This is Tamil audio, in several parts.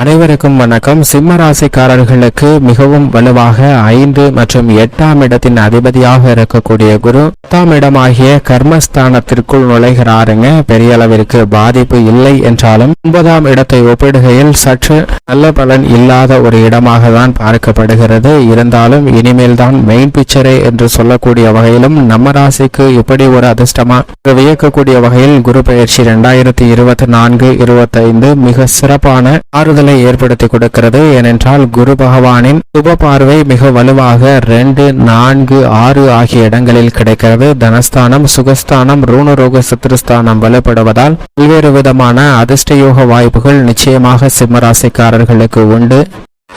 அனைவருக்கும் வணக்கம். சிம்ம ராசிக்காரர்களுக்கு மிகவும் வலுவாக ஐந்து மற்றும் எட்டாம் இடத்தின் அதிபதியாக இருக்கக்கூடிய குரு பத்தாம் இடமாகிய கர்மஸ்தானத்திற்குள் நுழைகிறாருங்க. பெரிய அளவிற்கு பாதிப்பு இல்லை என்றாலும் ஒன்பதாம் இடத்தை ஒப்பிடுகையில் சற்று நல்ல பலன் இல்லாத ஒரு இடமாக தான் பார்க்கப்படுகிறது. இருந்தாலும் இனிமேல் தான் மெயின் பிக்சரே என்று சொல்லக்கூடிய வகையிலும் நம்ம ராசிக்கு இப்படி ஒரு அதிர்ஷ்டமா வியக்கக்கூடிய வகையில் குரு பயிற்சி இரண்டாயிரத்தி இருபத்தி நான்கு இருபத்தைந்து மிக சிறப்பான ஆறுதல் ஏற்படுத்தி கொடுக்கிறது ஏனென்றால் குரு பகவானின் சுப பார்வை மிக வலுவாக ரெண்டு நான்கு ஆறு ஆகிய இடங்களில் கிடைக்கிறது. தனஸ்தானம் சுகஸ்தானம் ரூணரோக சித்திரஸ்தானம் வலுப்படுவதால் பல்வேறு விதமான அதிர்ஷ்டயோக வாய்ப்புகள் நிச்சயமாக சிம்மராசிக்காரர்களுக்கு உண்டு.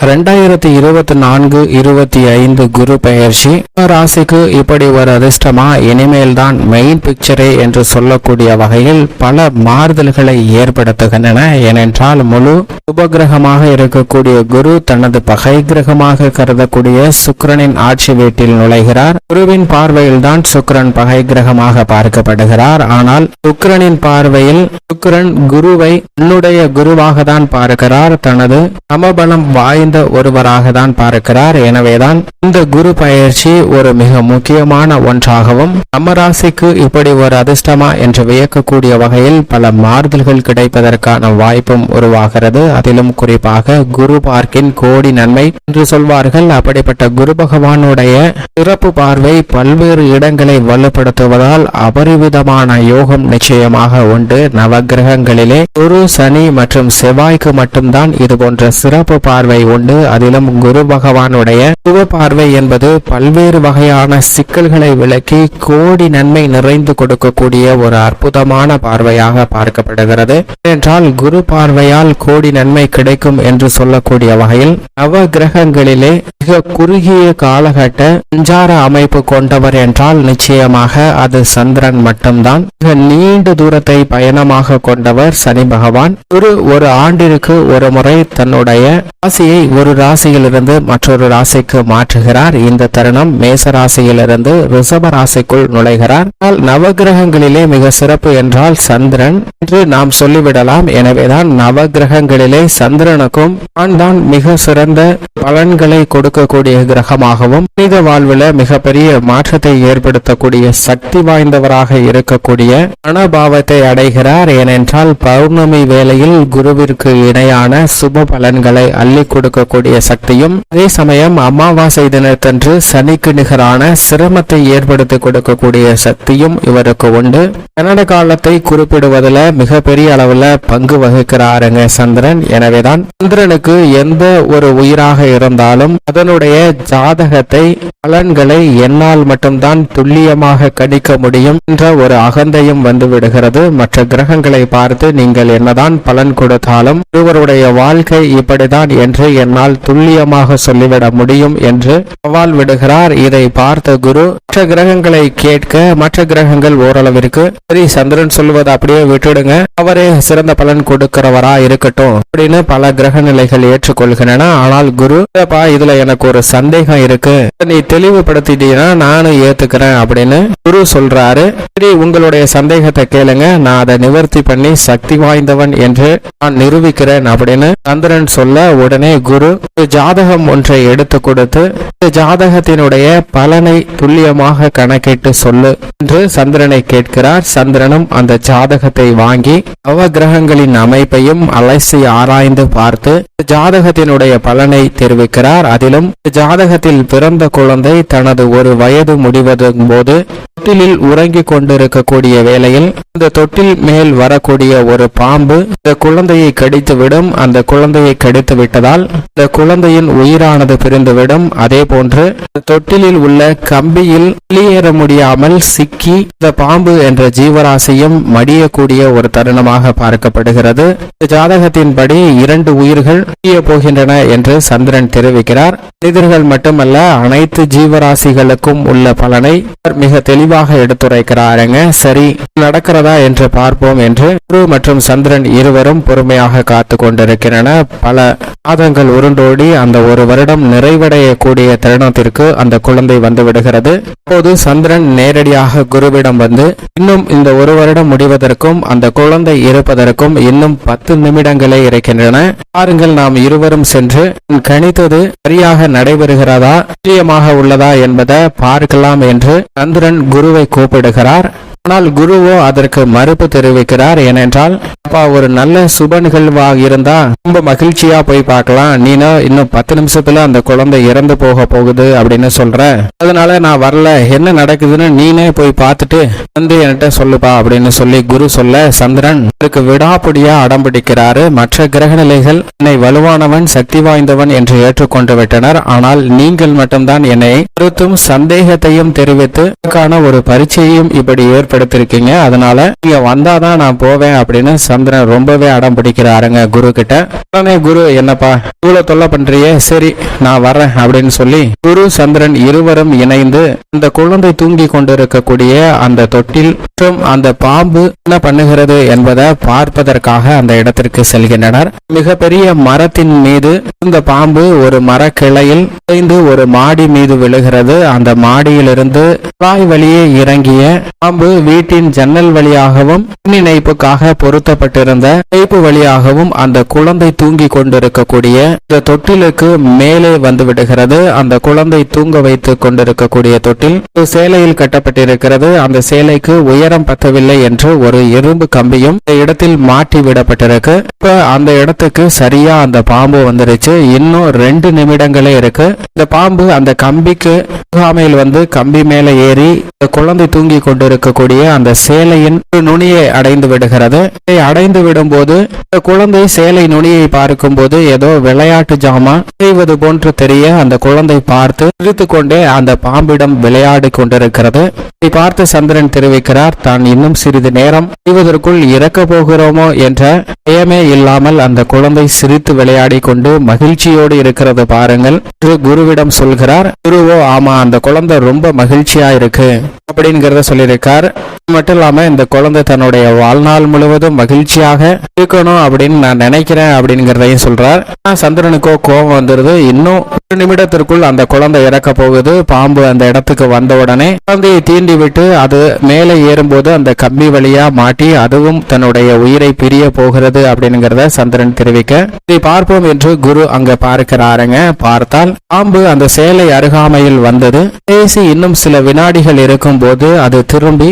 ரெண்டாயிரத்தி இருபத்தி நான்கு இருபத்தி ஐந்து குரு பெயர்ச்சி. ராசிக்கு இப்படி ஒரு அதிர்ஷ்டமா? இனிமேல் தான் மெயின் பிக்சரே என்று சொல்லக்கூடிய வகையில் பல மாறுதல்களை ஏற்படுத்துகின்றன. ஏனென்றால் முழு உபகிரகமாக இருக்கக்கூடிய குரு தனது பகை கிரகமாக கருதக்கூடிய சுக்கிரனின் ஆட்சி வீட்டில் நுழைகிறார். குருவின் பார்வையில் தான் சுக்கரன் பகை கிரகமாக பார்க்கப்படுகிறார். ஆனால் சுக்கிரனின் பார்வையில் சுக்கிரன் குருவை தன்னுடைய குருவாக தான் பார்க்கிறார். தனது சமபலம் வாய்ந்த ஒருவராக தான் பார்க்கிறார். எனவேதான் இந்த குரு பயிற்சி ஒரு மிக முக்கியமான ஒன்றாகவும் நம்ம ராசிக்கு இப்படி ஒரு அதிர்ஷ்டமா என்று வியக்கக்கூடிய வகையில் பல மாறுதல்கள் கிடைப்பதற்கான வாய்ப்பும் உருவாகிறது. அதிலும் குறிப்பாக குரு பார்க்கின் கோடி நன்மை என்று சொல்வார்கள். அப்படிப்பட்ட குரு பகவானுடைய சிறப்பு பார்வை பல்வேறு இடங்களை வலுப்படுத்துவதால் அபரிவிதமான யோகம் நிச்சயமாக உண்டு. நவகிரகங்களிலே குரு சனி மற்றும் செவ்வாய்க்கு மட்டும்தான் இது போன்ற சிறப்பு பார்வை உண்டு. அதிலும் குரு பகவானுடைய குரு பார்வை என்பது பல்வேறு வகையான சிக்கல்களை விளக்கி கோடி நன்மை நிறைந்து கொடுக்கக்கூடிய ஒரு அற்புதமான பார்வையாக பார்க்கப்படுகிறது. என்றால் குரு பார்வையால் கோடி நன்மை கிடைக்கும் என்று சொல்லக்கூடிய வகையில் நவ கிரகங்களிலே மிக குறுகிய காலகட்ட சஞ்சார அமைப்பு கொண்டவர் என்றால் நிச்சயமாக அது சந்திரன் மட்டும்தான். மிக நீண்ட தூரத்தை பயணமாக கொண்டவர் சனி பகவான். ஒரு ஒரு ஆண்டிற்கு ஒரு முறை தன்னுடைய ராசியை ஒரு ராசியிலிருந்து மற்றொரு ராசிக்கு மாற்றுகிறார். இந்த தருணம் மேச ராசியிலிருந்து ரிஷப ராசிக்குள் நுழைகிறார். ஆனால் நவகிரகங்களிலே மிக சிறப்பு என்றால் சந்திரன் என்று நாம் சொல்லிவிடலாம். எனவேதான் நவகிரகங்களிலே சந்திரனுக்கும் தான் மிக சிறந்த பலன்களை கொடுக்கக்கூடிய கிரகமாகவும் மனித வாழ்வில் மிகப்பெரிய மாற்றத்தை ஏற்படுத்தக்கூடிய சக்தி வாய்ந்தவராக இருக்கக்கூடிய மனபாவத்தை அடைகிறார். ஏனென்றால் பௌர்ணமி வேளையில் குருவிற்கு இணையான சுப பலன்களை அள்ளி கொடுக்கக்கூடிய சக்தியும் அதே சமயம் அமாவாசை தினத்தன்று சனிக்கு நிகரான சிரமத்தை ஏற்படுத்தி கொடுக்கக்கூடிய சக்தியும் இவருக்கு உண்டு. கன்னட காலத்தை குறிப்பிடுவதில் மிகப்பெரிய அளவுல பங்கு வகிக்கிறாருங்க சந்திரன். எனவேதான் சந்திரனுக்கு எந்த ஒரு உயிராக இருந்தாலும் அதனுடைய ஜாதகத்தை பலன்களை என்னால் மட்டும்தான் துல்லியமாக கணிக்க முடியும் என்ற ஒரு அகந்தையும் வந்து விடுகிறது. மற்ற கிரகங்களை பார்த்து நீங்கள் என்னதான் பலன் கொடுத்தாலும் ஒருவருடைய வாழ்க்கை இப்படிதான் என்று என்னால் துல்லியமாக சொல்லிவிட முடியும் என்று சவால் விடுகிறார். இதை பார்த்த குரு மற்ற கிரகங்களை கேட்க மற்ற கிரகங்கள் ஓரளவிற்கு சரி சந்திரன் சொல்லுவது அப்படியே விட்டுடுங்க. அவரே சிறந்த பலன் கொடுக்கிறவரா இருக்கட்டும் அப்படின்னு பல கிரக நிலைகள் ஏற்றுக்கொள்கின்றன. ஆனால் குரு இதுல என எனக்கு ஒரு சந்தேகம் இருக்கு. நீ தெளிவுபடுத்திட்டீங்கன்னா நானும் ஏத்துக்கிறேன் அப்படின்னு குரு சொல்றாரு. சரி உங்களுடைய சந்தேகத்தை கேளுங்க. நான் அதை நிவர்த்தி பண்ணி சக்தி வாய்ந்தவன் என்று நான் நிரூபிக்கிறேன் அப்படின்னு சந்திரன் சொல்ல உடனே குரு ஜாதகம் ஒன்றை எடுத்து கொடுத்து ஜாதகத்தினுடைய பலனை துல்லியமாக கணக்கிட்டு சொல்லு என்று சந்திரனை கேட்கிறார். சந்திரனும் அந்த ஜாதகத்தை வாங்கி நவ கிரகங்களின் அமைப்பையும் அலசி ஆராய்ந்து பார்த்து ஜாதகத்தினுடைய பலனை தெரிவிக்கிறார். அதிலும் இந்த ஜாதகத்தில் பிறந்த குழந்தை தனது ஒரு வயது முடிவதும் போது தொட்டிலில் உறங்கிக் கொண்டிருக்கக்கூடிய வேளையில் இந்த தொட்டில் மேல் வரக்கூடிய ஒரு பாம்பு இந்த குழந்தையை கடித்துவிடும். அந்த குழந்தையை கடித்து விட்டதால் இந்த குழந்தையின் உயிரானது பிரிந்துவிடும். அதே போன்று தொட்டிலில் உள்ள கம்பியில் வெளியேற முடியாமல் சிக்கி இந்த பாம்பு என்ற ஜீவராசியும் மடியக்கூடிய ஒரு தருணமாக பார்க்கப்படுகிறது. இந்த ஜாதகத்தின்படி இரண்டு உயிர்கள் போகின்றன என்று சந்திரன் தெரிவிக்கிறார். மனிதர்கள் மட்டுமல்ல அனைத்து ஜீவராசிகளுக்கும் உள்ள பலனை மிக தெளிவாக எடுத்துரைக்கிறாருங்க. சரி நடக்கிறதா என்று பார்ப்போம் என்று குரு மற்றும் சந்திரன் இருவரும் பொறுமையாக காத்து கொண்டிருக்கின்றன. பல மாதங்கள் உருண்டோடி அந்த ஒரு வருடம் நிறைவடையக்கூடிய தருணத்திற்கு அந்த குழந்தை வந்து விடுகிறது. அப்போது சந்திரன் நேரடியாக குருவிடம் வந்து இன்னும் இந்த ஒரு வருடம் முடிவதற்கும் அந்த குழந்தை இருப்பதற்கும் இன்னும் பத்து நிமிடங்களே இருக்கின்றன. பாருங்கள் நாம் இருவரும் சென்று கணித்தது சரியாக நடைபெறுகிறதா நிச்சயமாக உள்ளதா என்பதை பார்க்கலாம் என்று சந்திரன் குருவை கூப்பிடுகிறார். ஆனால் குருவோ அதற்கு மறுப்பு தெரிவிக்கிறார். ஏனென்றால் அப்பா ஒரு நல்ல சுப நிகழ்வாக இருந்தா ரொம்ப மகிழ்ச்சியா போய் பார்க்கலாம். நீனா இன்னும் பத்து நிமிஷத்துல அந்த குழந்தை இறந்து போக போகுது அப்படின்னு சொல்ற. அதனால நான் வரல. என்ன நடக்குதுன்னு நீனே போய் பார்த்துட்டு வந்து என்கிட்ட சொல்லுப்பா அப்படின்னு சொல்லி குரு சொல்ல சந்திரன் அதுக்கு விடாப்பிடியா அடம்பிடிக்கிறாரு மற்ற கிரக நிலைகள் என்னை வலுவானவன் சக்தி வாய்ந்தவன் என்று ஏற்றுக்கொண்டு விட்டனர். ஆனால் நீங்கள் மட்டும்தான் என்னை கருத்தும் சந்தேகத்தையும் தெரிவித்து அதற்கான ஒரு பரீட்சையும் இப்படி எடுத்திருக்கீங்க அதனால நீங்க வந்தாதான் நான் போவேன் அப்படின்னு சந்திரன் ரொம்பவே அடம் பிடிக்கிறாருங்க குரு கிட்ட உடனே குரு என்னப்பா இவ்வளவு தொல்லை பண்றியே சரி நான் வரேன் அப்படின்னு சொல்லி குரு சந்திரன் இருவரும் இணைந்து அந்த குழந்தை தூங்கி கொண்டிருக்கக்கூடிய அந்த தொட்டில் மற்றும் அந்த பாம்பு என்ன பண்ணுகிறது என்பதை பார்ப்பதற்காக அந்த இடத்திற்கு செல்கின்றனர். மிகப்பெரிய மரத்தின் மீது இந்த பாம்பு ஒரு மரக்கிளையில் உடைந்து ஒரு மாடி மீது விழுகிறது. அந்த மாடியிலிருந்து வாய் வழியே இறங்கிய பாம்பு வீட்டின் ஜன்னல் வழியாகவும் மின் இணைப்புக்காக பொருத்தப்பட்டிருந்த இணைப்பு வழியாகவும் அந்த குழந்தை தூங்கி கொண்டிருக்கக்கூடிய இந்த தொட்டிலுக்கு மேலே வந்து விடுகிறது அந்த குழந்தை தூங்க வைத்துக் கொண்டிருக்கக்கூடிய தொட்டில் சேலையில் கட்டப்பட்டிருக்கிறது. அந்த சேலைக்கு உயரம் பத்தவில்லை என்று ஒரு இரும்பு கம்பியும் இந்த இடத்தில் மாட்டி விடப்பட்டிருக்கு. இப்ப அந்த இடத்துக்கு சரியா அந்த பாம்பு வந்துருச்சு. இன்னும் ரெண்டு நிமிடங்களே இருக்கு. இந்த பாம்பு அந்த கம்பிக்கு முகாமையில் வந்து கம்பி மேல ஏறி இந்த குழந்தை தூங்கி கொண்டிருக்கக்கூடிய அந்த சேலையின் நுனியை அடைந்து விடுகிறது. இதை அடைந்து விடும்போது இந்த குழந்தை சேலை நுனியை பார்க்கும்போது ஏதோ விளையாட்டு ஜாமா செய்வது போன்று தெரிய அந்த குழந்தை பார்த்து சிரித்து கொண்டே அந்த பாம்பிடம் விளையாடி கொண்டிருக்கிறது. இதை பார்த்து சந்திரன் தெரிவிக்கிறார் தான் இன்னும் சிறிது நேரம் செய்வதற்குள் இறக்க போகிறோமோ என்ற பயமே இல்லாமல் அந்த குழந்தை சிரித்து விளையாடி கொண்டு மகிழ்ச்சியோடு இருக்கிறது பாருங்கள் என்று குருவிடம் சொல்கிறார். குருவோ ஆமா அந்த குழந்தை ரொம்ப மகிழ்ச்சியா இருக்கு அப்படிங்கிறத சொல்லியிருக்கார். மட்டும் இல்லாம இந்த குழந்தை தன்னுடைய வாழ்நாள் முழுவதும் மகிழ்ச்சியாக இருக்கணும் அப்படின்னு நான் நினைக்கிறேன் அப்படிங்கிறதையும் சொல்றார். சந்திரனுக்கோ கோபம் வந்துருது. இன்னும் ஒரு நிமிடத்திற்குள் அந்த குழந்தை இறக்க போகுது. பாம்பு அந்த இடத்துக்கு வந்த உடனே குழந்தையை தீண்டி விட்டு அது மேலே ஏறும்போது அந்த கம்பி வழியா மாட்டி அதுவும் தன்னுடைய உயிரை பிரிய போகிறது அப்படிங்கிறத சந்திரன் தெரிவிக்க. இதை பார்ப்போம் என்று குரு அங்க பார்க்கிறாருங்க. பார்த்தால் பாம்பு அந்த சேலை அருகாமையில் வந்தது. பேசி இன்னும் சில வினாடிகள் இருக்கும் போது அது திரும்பி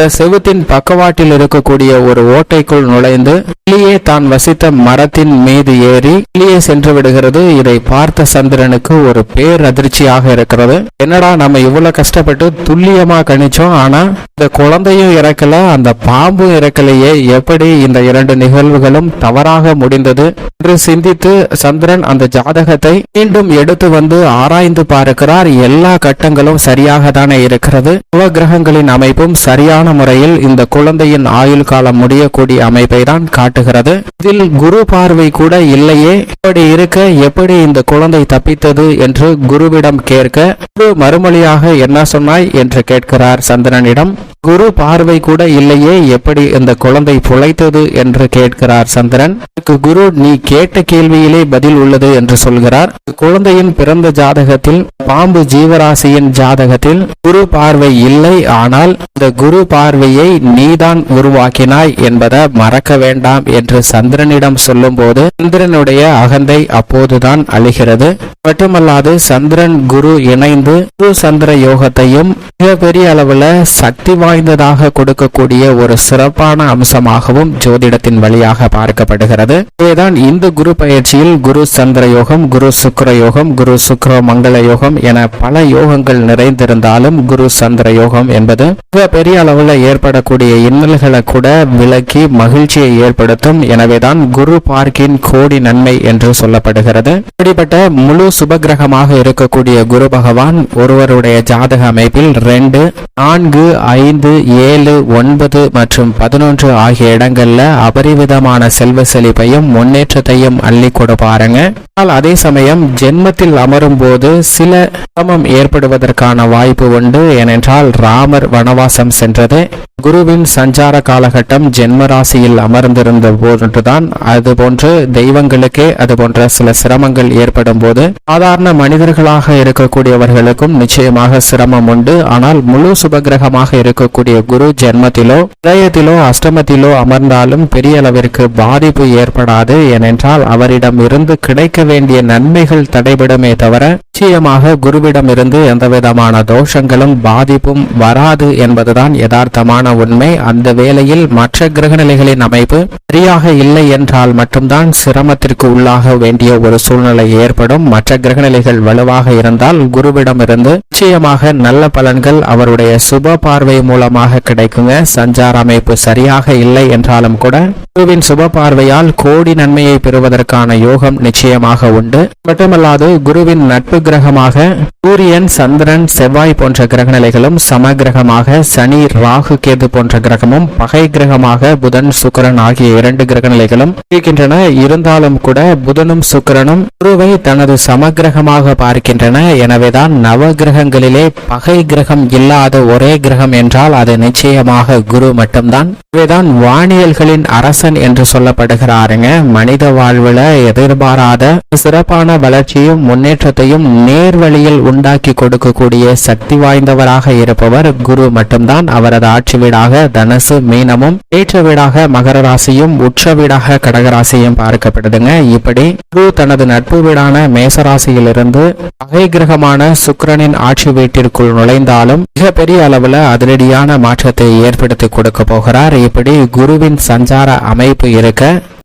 செவுத்தின் பக்கவாட்டில் இருக்கக்கூடிய ஒரு ஓட்டைக்குள் நுழைந்து கிளியே தான் வசித்த மரத்தின் மீது ஏறி கிளியே சென்று விடுகிறது. இதை பார்த்த சந்திரனுக்கு ஒரு பேர் அதிர்ச்சியாக இருக்கிறது. என்னடா நம்ம இவ்வளவு கஷ்டப்பட்டு துல்லியமா கணிச்சோம். ஆனா இந்த குழந்தையும் இறக்கல அந்த பாம்பும் இறக்கலையே. எப்படி இந்த இரண்டு நிகழ்வுகளும் தவறாக முடிந்தது என்று சிந்தித்து சந்திரன் அந்த ஜாதகத்தை மீண்டும் எடுத்து வந்து ஆராய்ந்து பார்க்கிறார். எல்லா கட்டங்களும் சரியாக தானே இருக்கிறது நவகிரகங்களின் அமைப்பும் சரியான சரியான முறையில் இந்த குழந்தையின் ஆயுள் காலம் முடியக்கூடிய அமைப்பை தான் காட்டுகிறது. இதில் குரு பார்வை கூட இல்லையே. இப்படி இருக்க எப்படி இந்த குழந்தை தப்பித்தது என்று குருவிடம் கேட்க குரு மறுமொழியாக என்ன சொன்னாய் என்று கேட்கிறார் சந்திரனிடம். குரு பார்வை கூட இல்லையே எப்படி இந்த குழந்தை புழைத்தது என்று கேட்கிறார் சந்திரன். அதுக்கு குரு நீ கேட்ட கேள்வியிலே பதில் உள்ளது என்று சொல்கிறார். குழந்தையின் பிறந்த ஜாதகத்தில் பாம்பு ஜீவராசியின் ஜாதகத்தில் குரு பார்வை இல்லை ஆனால் இந்த குரு பார்வையை நீதான் உருவாக்கினாய் என்பதை மறக்க வேண்டாம் என்று சந்திரனிடம் சொல்லும்போது சந்திரனுடைய அகந்தை அப்போதுதான் அழிகிறது. மட்டுமல்லாது சந்திரன் குரு இணைந்து குரு சந்திர யோகத்தையும் மிகப்பெரிய அளவுல சக்தி வாய்ந்ததாக கொடுக்கக்கூடிய ஒரு சிறப்பான அம்சமாகவும் ஜோதிடத்தின் வழியாக பார்க்கப்படுகிறது. இதுதான் இந்த குரு பயிற்சியில் குரு சந்திர யோகம் குரு சுக்கர யோகம் குரு சுக்கர மங்கள யோகம் என பல யோகங்கள் நிறைந்திருந்தாலும் குரு சந்திர யோகம் என்பது மிக பெரிய அளவில் ஏற்படக்கூடிய இன்னல்களை கூட விலக்கி மகிழ்ச்சியை ஏற்படுத்தும். எனவேதான் குரு பார்க்கின் கோடி நன்மை என்று சொல்லப்படுகிறது. இப்படிப்பட்ட முழு சுபகிரகமாக இருக்கக்கூடிய குரு பகவான் ஒருவருடைய ஜாதக அமைப்பில் ரெண்டு நான்கு ஐந்து ஏழு ஒன்பது மற்றும் பதினொன்று ஆகிய இடங்கள்ல அபரிவிதமான செல்வ செழிப்பை செழிப்பையும் முன்னேற்றத்தையும் அள்ளி கொடுப்பாருங்க. ஆனால் அதே சமயம் ஜென்மத்தில் அமரும் போது சில சிரமம் ஏற்படுவதற்கான வாய்ப்பு உண்டு. ஏனென்றால் ராமர் வனவாசம் சென்றது. குருவின் சஞ்சார காலகட்டம் ஜென்ம ராசியில் அமர்ந்திருந்த போன்றுதான் அதுபோன்று தெய்வங்களுக்கே அது போன்ற சில சிரமங்கள் ஏற்படும் போது சாதாரண மனிதர்களாக இருக்கக்கூடியவர்களுக்கும் நிச்சயமாக சிரமம் உண்டு. ஆனால் முழு சுபகிரகமாக இருக்கக்கூடிய குரு ஜென்மத்திலோ இதயத்திலோ அஷ்டமத்திலோ அமர்ந்தாலும் பெரிய அளவிற்கு பாதிப்பு ஏற்படாது. ஏனென்றால் அவரிடம் இருந்து கிடைக்க வேண்டிய நன்மைகள் தடைபடுமே தவிர நிச்சயமாக குருவிடம் இருந்து எந்தவிதமான தோஷங்களும் பாதிப்பும் வராது என்பதுதான் யதார்த்தமான உண்மை. அந்த வேளையில் மற்ற கிரகநிலைகளின் அமைப்பு சரியாக இல்லை என்றால் மட்டும்தான் சிரமத்திற்கு உள்ளாக வேண்டிய ஒரு சூழ்நிலை ஏற்படும். மற்ற கிரகநிலைகள் வலுவாக இருந்தால் குருவிடம் இருந்து நிச்சயமாக நல்ல பலன்கள் அவருடைய சுப பார்வை மூலமாக கிடைக்குங்க. சஞ்சார அமைப்பு சரியாக இல்லை என்றாலும் கூட குருவின் சுப பார்வையால் கோடி நன்மையை பெறுவதற்கான யோகம் நிச்சயமாக கிரகமாக உண்டு. மட்டுமல்லாது குருவின் நட்பு கிரகமாக சூரியன் சந்திரன் செவ்வாய் போன்ற கிரகநிலைகளும் சம கிரகமாக சனி ராகு கேது போன்ற கிரகமும் பகை கிரகமாக புதன் சுக்கரன் ஆகிய இரண்டு கிரகநிலைகளும் இருக்கின்றன. இருந்தாலும் கூட புதனும் சுக்கரனும் குருவை தனது சமகிரகமாக பார்க்கின்றன. எனவேதான் நவ கிரகங்களிலே பகை கிரகம் இல்லாத ஒரே கிரகம் என்றால் அது நிச்சயமாக குரு மட்டும்தான். இவைதான் வானியல்களின் அரசன் என்று சொல்லப்படுகிறாருங்க. மனித வாழ்வுல எதிர்பாராத சிறப்பான வளர்ச்சியும் முன்னேற்றத்தையும் நேர்வழியில் உண்டாக்கி கொடுக்கக்கூடிய சக்தி வாய்ந்தவராக இருப்பவர் குரு மட்டும்தான். அவரது ஆட்சி வீடாக தனுசு மீனமும் ஏற்ற வீடாக மகர ராசியும் உற்ற வீடாக கடகராசியும் பார்க்கப்படுதுங்க. இப்படி குரு தனது நட்பு வீடான மேசராசியிலிருந்து பகை கிரகமான சுக்கரனின் ஆட்சி வீட்டிற்குள் நுழைந்தாலும் மிகப்பெரிய அளவுல அதிரடியான மாற்றத்தை ஏற்படுத்தி கொடுக்க போகிறார். இப்படி குருவின் சஞ்சார அமைப்பு இருக்க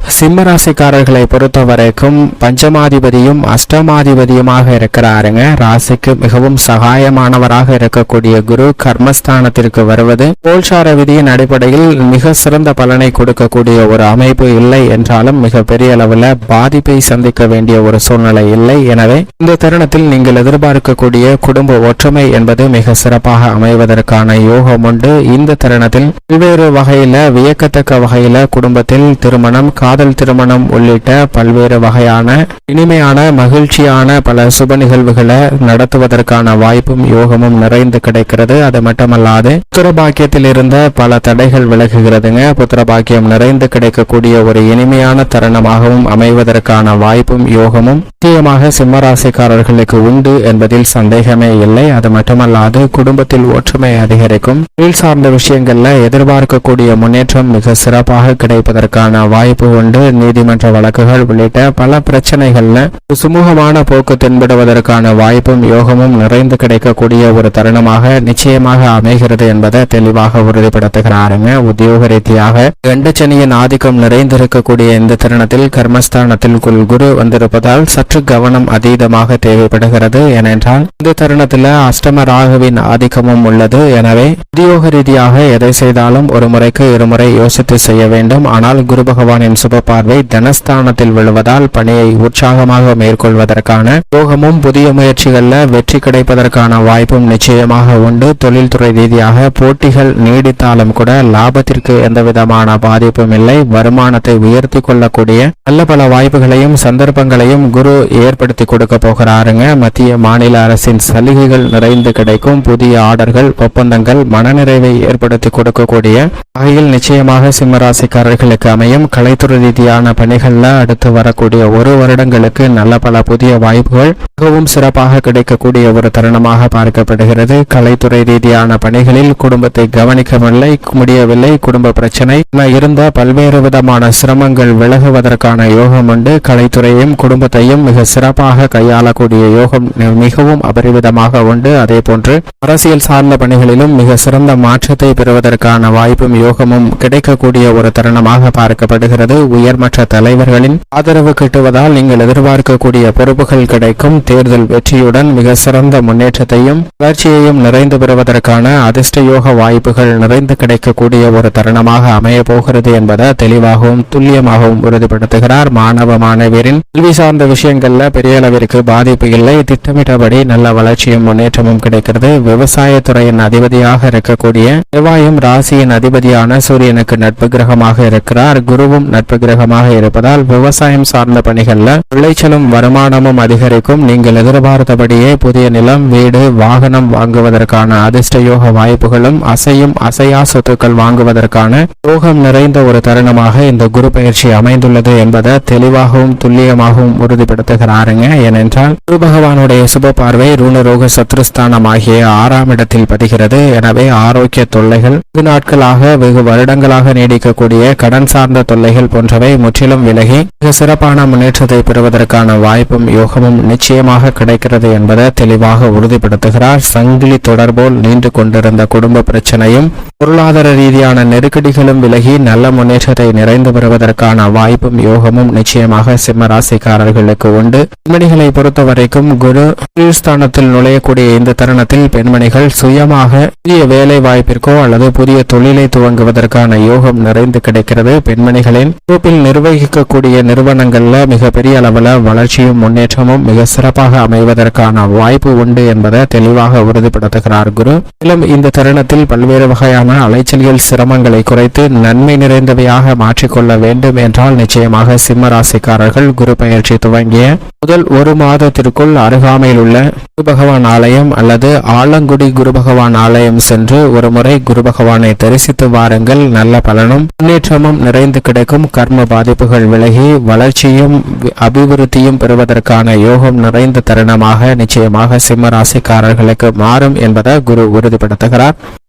சிம்மராசிக்காரர்களை பொறுத்த வரைக்கும் பஞ்சமாதிபதியும் அஷ்டமாதிபதியுமாக இருக்கிறாருங்க. ராசிக்கு மிகவும் சகாயமானவராக இருக்கக்கூடிய குரு கர்மஸ்தானத்திற்கு வருவது போல்சார விதியின் அடிப்படையில் மிக சிறந்த பலனை கொடுக்கக்கூடிய ஒரு அமைப்பு இல்லை என்றாலும் மிக பெரிய அளவில் பாதிப்பை சந்திக்க வேண்டிய ஒரு சூழ்நிலை இல்லை. எனவே இந்த தருணத்தில் நீங்கள் எதிர்பார்க்கக்கூடிய குடும்ப ஒற்றுமை என்பது மிக சிறப்பாக அமைவதற்கான யோகம் உண்டு. இந்த தருணத்தில் பல்வேறு வகையில வியக்கத்தக்க வகையில குடும்பத்தில் திருமணம் காதல் திருமணம் உள்ளிட்ட பல்வேறு வகையான இனிமையான மகிழ்ச்சியான பல சுப நிகழ்வுகளை நடத்துவதற்கான வாய்ப்பும் யோகமும் நிறைந்து கிடைக்கிறது. அது மட்டுமல்லாது புத்திரபாக்கியத்தில் இருந்த பல தடைகள் விலகுகிறதுங்க. புத்திரபாக்கியம் நிறைந்து கிடைக்கக்கூடிய ஒரு இனிமையான தருணமாகவும் அமைவதற்கான வாய்ப்பும் யோகமும் நிச்சயமாக சிம்மராசிக்காரர்களுக்கு உண்டு என்பதில் சந்தேகமே இல்லை. அது மட்டுமல்லாது குடும்பத்தில் ஒற்றுமை அதிகரிக்கும். தொழில் சார்ந்த விஷயங்கள்ல எதிர்பார்க்கக்கூடிய முன்னேற்றம் மிக சிறப்பாக கிடைப்பதற்கான வாய்ப்பு கொண்டு நீதிமன்ற வழக்குகள் உள்ளிட்ட பல பிரச்சனைகள்ல சுமூகமான போக்கு தென்படுவதற்கான வாய்ப்பும் யோகமும் நிறைந்து கிடைக்கக்கூடிய ஒரு தருணமாக நிச்சயமாக அமைகிறது என்பதை தெளிவாக உறுதிப்படுத்துகிறாருங்க. உத்தியோக ரீதியாக கண்டச்சனியின் ஆதிக்கம் நிறைந்திருக்கக்கூடிய இந்த தருணத்தில் கர்மஸ்தானத்தில் குல் குரு வந்திருப்பதால் சற்று கவனம் அதீதமாக தேவைப்படுகிறது. ஏனென்றால் இந்த தருணத்தில் அஷ்டம ராகுவின் ஆதிக்கமும் உள்ளது. எனவே உத்தியோக ரீதியாக எதை செய்தாலும் ஒரு முறைக்கு இருமுறை யோசித்து செய்ய வேண்டும். ஆனால் குரு பகவானின் சுப பார்வை தனஸ்தானத்தில் விழுவதால் பணியை உற்சாகமாக மேற்கொள்வதற்கான யோகமும் புதிய முயற்சிகளில் வெற்றி கிடைப்பதற்கான வாய்ப்பும் நிச்சயமாக உண்டு. தொழில்துறை ரீதியாக போட்டிகள் நீடித்தாலும் கூட லாபத்திற்கு எந்த விதமான பாதிப்பும் இல்லை. வருமானத்தை உயர்த்தி கொள்ளக்கூடிய நல்ல பல வாய்ப்புகளையும் சந்தர்ப்பங்களையும் குரு ஏற்படுத்தி கொடுக்க போகிறாருங்க. மத்திய மாநில அரசின் சலுகைகள் நிறைந்து கிடைக்கும். புதிய ஆர்டர்கள் ஒப்பந்தங்கள் மனநிறைவை ஏற்படுத்தி கொடுக்கக்கூடிய வகையில் நிச்சயமாக சிம்மராசிக்காரர்களுக்கு அமையும். கலைத்துறை ரீதியான பணிகள்ல அடுத்து வரக்கூடிய ஒரு வருடங்களுக்கு நல்ல பல புதிய வாய்ப்புகள் மிகவும் சிறப்பாக கிடைக்கக்கூடிய ஒரு தருணமாக பார்க்கப்படுகிறது. கலைத்துறை ரீதியான பணிகளில் குடும்பத்தை கவனிக்கவில்லை முடியவில்லை குடும்ப பிரச்சனை. இருந்த பல்வேறு விதமான சிரமங்கள் விலகுவதற்கான யோகம் உண்டு. கலைத்துறையும் குடும்பத்தையும் மிக சிறப்பாக கையாளக்கூடிய யோகம் மிகவும் அபரிவிதமாக உண்டு. அதே போன்று அரசியல் சார்ந்த பணிகளிலும் மிக சிறந்த மாற்றத்தை பெறுவதற்கான வாய்ப்பும் யோகமும் கிடைக்கக்கூடிய ஒரு தருணமாக பார்க்கப்படுகிறது. உயர்மற்ற தலைவர்களின் ஆதரவு கிட்டுவதால் நீங்கள் எதிர்பார்க்கக்கூடிய பொறுப்புகள் கிடைக்கும். தேர்தல் வெற்றியுடன் மிக சிறந்த முன்னேற்றத்தையும் வளர்ச்சியையும் நிறைந்து பெறுவதற்கான அதிர்ஷ்ட யோக வாய்ப்புகள் நிறைந்து கிடைக்கக்கூடிய ஒரு தருணமாக அமைய போகிறது என்பதை தெளிவாகவும் துல்லியமாகவும் உறுதிப்படுத்துகிறார் மாணவ மாணவியரின். கல்வி சார்ந்த விஷயங்கள்ல பெரிய அளவிற்கு பாதிப்பு இல்லை. திட்டமிட்டபடி நல்ல வளர்ச்சியும் முன்னேற்றமும் கிடைக்கிறது. விவசாயத்துறையின் அதிபதியாக இருக்கக்கூடிய செவ்வாயும் ராசியின் அதிபதியான சூரியனுக்கு நட்பு கிரகமாக இருக்கிறார். குருவும் நட்பு நட்பு கிரகமாக இருப்பதால் விவசாயம் சார்ந்த பணிகள்ல விளைச்சலும் வருமானமும் அதிகரிக்கும். நீங்கள் எதிர்பார்த்தபடியே புதிய நிலம் வீடு வாகனம் வாங்குவதற்கான அதிர்ஷ்ட யோக வாய்ப்புகளும் அசையும் அசையா சொத்துக்கள் வாங்குவதற்கான யோகம் நிறைந்த ஒரு தருணமாக இந்த குரு பயிற்சி அமைந்துள்ளது என்பதை தெளிவாகவும் துல்லியமாகவும் உறுதிப்படுத்துகிறாருங்க. ஏனென்றால் குரு பகவானுடைய சுப பார்வை ரூணரோக சத்ருஸ்தானம் ஆகிய ஆறாம் இடத்தில் பதிகிறது. எனவே ஆரோக்கிய தொல்லைகள் வெகு நாட்களாக வெகு வருடங்களாக நீடிக்கக்கூடிய கடன் சார்ந்த தொல்லைகள் போன்றவை முற்றிலும் விலகி மிக சிறப்பான முன்னேற்றத்தை பெறுவதற்கான வாய்ப்பும் யோகமும் நிச்சயமாக கிடைக்கிறது என்பதை தெளிவாக உறுதிப்படுத்துகிறார். சங்கிலி தொடர்போல் நீண்டு கொண்டிருந்த குடும்ப பிரச்சனையும் பொருளாதார ரீதியான நெருக்கடிகளும் விலகி நல்ல முன்னேற்றத்தை நிறைந்து பெறுவதற்கான வாய்ப்பும் யோகமும் நிச்சயமாக சிம்மராசிக்காரர்களுக்கு உண்டு. பெண்மணிகளை பொறுத்த வரைக்கும் குரு ஸ்தானத்தில் நுழையக்கூடிய இந்த தருணத்தில் பெண்மணிகள் சுயமாக புதிய வேலை வாய்ப்பிற்கோ அல்லது புதிய தொழிலை துவங்குவதற்கான யோகம் நிறைந்து கிடைக்கிறது. பெண்மணிகளின் பொறுப்பில் நிர்வகிக்கக்கூடிய நிறுவனங்களில் மிகப்பெரிய அளவில் வளர்ச்சியும் முன்னேற்றமும் மிக சிறப்பாக அமைவதற்கான வாய்ப்பு உண்டு என்பதை தெளிவாக உறுதிப்படுத்துகிறார் குரு. மேலும் இந்த தருணத்தில் பல்வேறு வகையான அலைச்சல்கள் சிரமங்களை குறைத்து நன்மை நிறைந்தவையாக மாற்றிக்கொள்ள வேண்டும் என்றால் நிச்சயமாக சிம்ம ராசிக்காரர்கள் குரு பயிற்சி துவங்கிய முதல் ஒரு மாதத்திற்குள் அருகாமையில் உள்ள குரு பகவான் ஆலயம் அல்லது ஆலங்குடி குரு பகவான் ஆலயம் சென்று ஒரு முறை குரு பகவானை தரிசித்து வாருங்கள். நல்ல பலனும் முன்னேற்றமும் நிறைந்து கிடைக்கும். கர்ம பாதிப்புகள் விலகி வளர்ச்சியும் அபிவிருத்தியும் பெறுவதற்கான யோகம் நிறைந்த தருணமாக நிச்சயமாக சிம்ம ராசிக்காரர்களுக்கு மாறும் என்பதை குரு உறுதிப்படுத்துகிறார்.